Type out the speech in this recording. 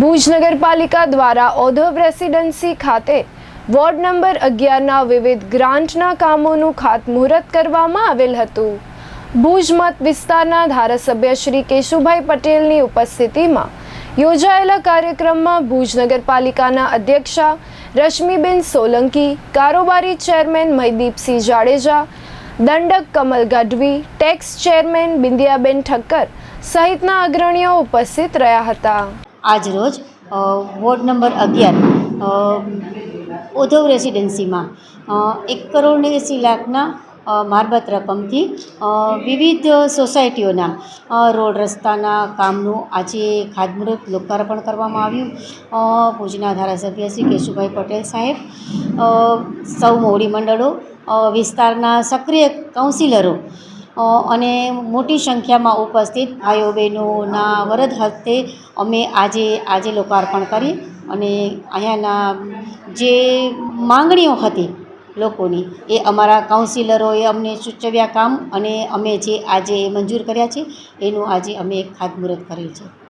ભુજ નગરપાલિકા દ્વારા ઓધવ રેસિડેન્સી ખાતે વોર્ડ નંબર અગિયારના વિવિધ ગ્રાન્ટના કામોનું ખાતમુહૂર્ત કરવામાં આવેલ હતું. ભુજ મત વિસ્તારના ધારાસભ્ય શ્રી કેશુભાઈ પટેલની ઉપસ્થિતિમાં યોજાયેલા કાર્યક્રમમાં ભુજ નગરપાલિકાના અધ્યક્ષા રશ્મિબેન સોલંકી, કારોબારી ચેરમેન મહીદીપસિંહ જાડેજા, દંડક કમલ ગઢવી, ટેક્સ ચેરમેન બિંદિયાબેન ઠક્કર સહિતના અગ્રણીઓ ઉપસ્થિત રહ્યા હતા. આજ રોજ વોર્ડ નંબર અગિયાર ઉધવ રેસિડેન્સીમાં એક કરોડ એંસી લાખના મારબત રકમથી વિવિધ સોસાયટીઓના રોડ રસ્તાના કામનું આજે ખાતમુહૂર્ત લોકાર્પણ કરવામાં આવ્યું. ભુજના ધારાસભ્ય શ્રી કેશુભાઈ પટેલ સાહેબ સૌ મોવડી મંડળો વિસ્તારના સક્રિય કાઉન્સિલરો અને મોટી સંખ્યામાં ઉપસ્થિત ભાઈઓ બહેનોના વરદ હસ્તે અમે આજે આજે લોકાર્પણ કરી અને અહીંયાના જે માંગણીઓ હતી લોકોની એ અમારા કાઉન્સિલરોએ અમને સૂચવ્યા કામ અને અમે જે આજે મંજૂર કર્યા છે, એનું આજે અમે એક ખાતમુહૂર્ત કરેલ છે.